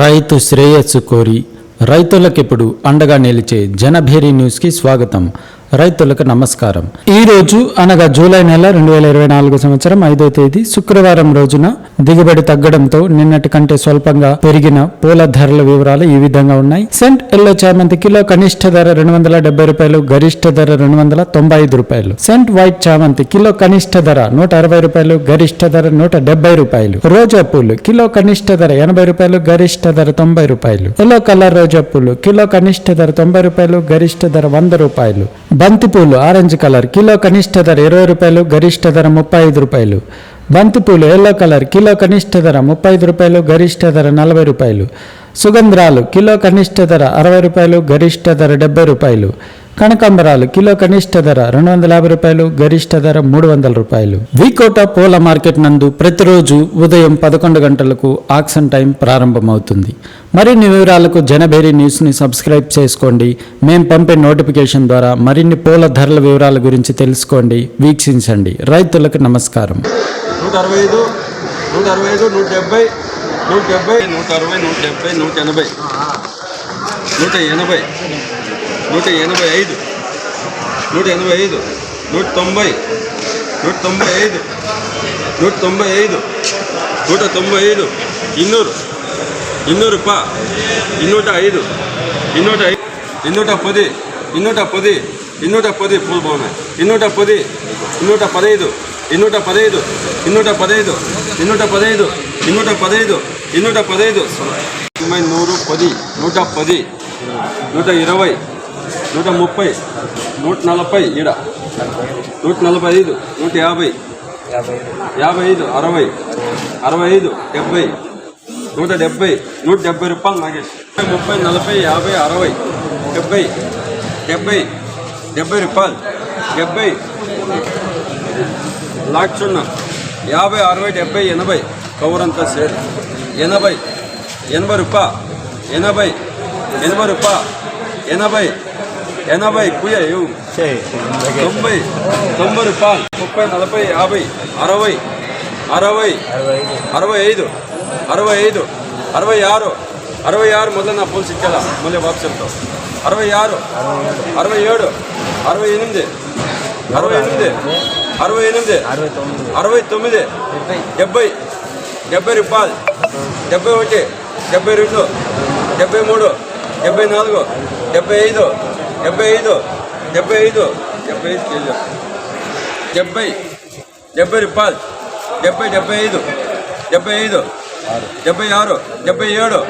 రైతు శ్రేయస్సు కోరి రైతులకిప్పుడు అండగా నిలిచే జనభేరి న్యూస్కి స్వాగతం. రైతులకు నమస్కారం. ఈ రోజు అనగా జూలై నెల రెండు వేల ఇరవై నాలుగు సంవత్సరం ఐదో తేదీ శుక్రవారం రోజున దిగుబడి తగ్గడంతో నిన్నటి కంటే స్వల్పంగా పెరిగిన పూల ధరల వివరాలు ఈ విధంగా ఉన్నాయి. సెంట్ ఎల్లో చామంతి కిలో కనిష్ట ధర రెండు వందల డెబ్బై రూపాయలు గరిష్ట ధర రెండు వందల తొంభై ఐదు రూపాయలు. సెంట్ వైట్ చామంతి కిలో కనిష్ట ధర నూట అరవై రూపాయలు గరిష్ట ధర నూట డెబ్బై రూపాయలు. రోజా పూలు కిలో కనిష్ట ధర ఎనభై రూపాయలు గరిష్ట ధర తొంభై రూపాయలు. ఎల్లో కలర్ రోజా పూలు కిలో కనిష్ట ధర తొంభై రూపాయలు గరిష్ట ధర వంద రూపాయలు. బంతిపూలు ఆరెంజ్ కలర్ కిలో కనిష్ట ధర ఇరవై రూపాయలు గరిష్ట ధర ముప్పై ఐదు రూపాయలు బంతిపూలు ఎల్లో కలర్ కిలో కనిష్ట ధర ముప్పై ఐదు రూపాయలు గరిష్ట ధర నలభై రూపాయలు. సుగంధ్రాలు కిలో కనిష్ట ధర అరవై రూపాయలు గరిష్ట ధర డెబ్బై రూపాయలు. కనకాంబరాలు కిలో కనిష్ట ధర రెండు వందల యాభై రూపాయలు గరిష్ట ధర మూడు వందల రూపాయలు. వికోట పూల మార్కెట్ నందు ప్రతిరోజు ఉదయం పదకొండు గంటలకు ఆక్షన్ టైం ప్రారంభమవుతుంది. మరిన్ని వివరాలకు జనభేరి న్యూస్ని సబ్స్క్రైబ్ చేసుకోండి. మేము పంపే నోటిఫికేషన్ ద్వారా మరిన్ని పూల ధరల వివరాల గురించి తెలుసుకోండి. వీక్షించండి. రైతులకు నమస్కారం. నూట అరవై ఐదు నూట అరవై ఐదు నూట డెబ్బై నూట డెబ్బై నూట అరవై నూట డెబ్బై నూట ఎనభై నూట ఎనభై నూట ఎనభై ఐదు నూట ఎనభై ఐదు నూట తొంభై నూట తొంభై ఐదు నూట తొంభై ఐదు నూట తొంభై ఐదు ಇನ್ನೂರು ಇನ್ನೂರು ಪಾ ಇನ್ನೂಟ ಐದು ಇನ್ನೂಟ ಐದು ಇನ್ನೂಟ ಪದಿ ಇನ್ನೂಟ ಪದಿ ಇನ್ನೂಟ ಪದಿ ಫುಲ್ ಬೋನ ಇನ್ನೂಟ ಪದಿ ಇನ್ನೂಟ ಪದೈದು ಇನ್ನೂಟ పదహైదు ಇನ್ನೂಟ పదహైదు ಇನ್ನೂಟ పదహైదు ಇನ್ನೂಟ ಪದೈದು ಇನ್ನೂಟ పదహైదు తొంభై నూరు పది నూట పది నూట ఇరవై నూట ముప్పై నూట నలభై ఈడ నూట నలభై ఐదు నూట యాభై యాభై ఐదు అరవై అరవై ఐదు డెబ్బై నూట డెబ్బై నూట డెబ్బై రూపాయలు నాగేష్ ముప్పై నలభై యాభై అరవై డెబ్బై డెబ్బై డెబ్బై రూపాయలు డెబ్బై లాక్షన్న యాభై అరవై డెబ్బై ఎనభై కౌరంతా సేర్ ఎనభై ఎనభై రూపా ఎనభై ఎనభై రూపా ఎనభై ఎనభై కుయ ఇవ్వు తొంభై తొంభై రూపాయలు ముప్పై నలభై యాభై అరవై అరవై అరవై ఐదు. అరవై ఐదు అరవై ఆరు అరవై ఆరు మొదలు నా పోల్సి ఇచ్చేలా మళ్ళీ వాపస్ చెప్తాం అరవై ఆరు అరవై ఏడు అరవై ఎనిమిది అరవై ఎనిమిది అరవై ఎనిమిది. అరవై తొమ్మిది. డెబ్బై. డెబ్బై. రూపాయలు. డెబ్బై ఒకటి. డెబ్బై రెండు. డెబ్బై మూడు. డెబ్బై నాలుగు. డెబ్బై ఐదు. డెబ్బై ఐదు. డెబ్బై ఐదు. డెబ్బై ఐదు కేజీ డెబ్బై. డెబ్బై రూపాయలు. డెబ్బై డెబ్బై ఐదు. డెబ్బై ఐదు. డెబ్బై ఆరు. డెబ్బై ఏడు.